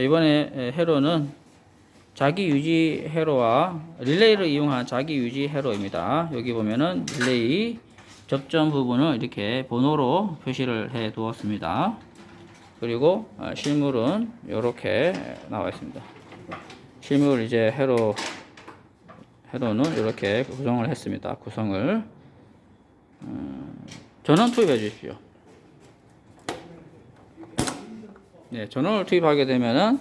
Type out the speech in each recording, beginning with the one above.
이번에 회로는 자기 유지 회로와 릴레이를 이용한 자기 유지 회로입니다. 여기 보면은 릴레이 접점 부분을 이렇게 번호로 표시를 해 두었습니다. 그리고 어, 실물은 이렇게 나와 있습니다. 실물 이제 회로 회로는 이렇게 구성을 했습니다. 구성을 음, 전원 투입해 주십시오. 네, 전원을 투입하게 되면은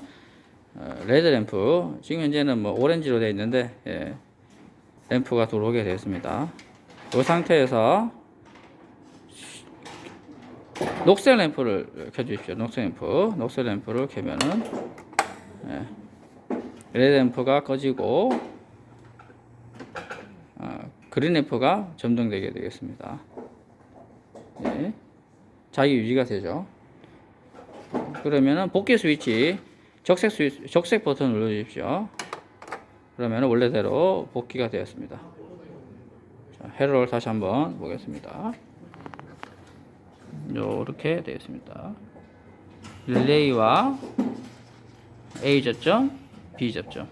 어, 레드 램프 지금 현재는 뭐 오렌지로 되어 있는데 예, 램프가 들어오게 되었습니다. 이 상태에서 녹색 램프를 켜주십시오. 녹색 램프, 녹색 램프를 켜면은 예, 레드 램프가 꺼지고 어, 그린 램프가 점등되게 되겠습니다. 예, 자기 유지가 되죠. 그러면은 복귀 스위치 적색 스위치, 적색 버튼 눌러 주십시오. 그러면 원래대로 복귀가 되었습니다. 자, 회로를 다시 한번 보겠습니다. 이렇게 되었습니다. 릴레이와 A 접점, B 접점.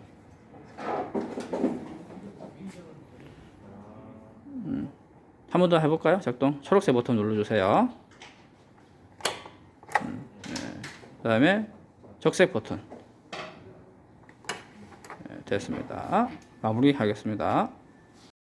음, 한번 더 해볼까요? 작동. 초록색 버튼 눌러주세요. 그 다음에 적색 버튼. 네, 됐습니다. 마무리 하겠습니다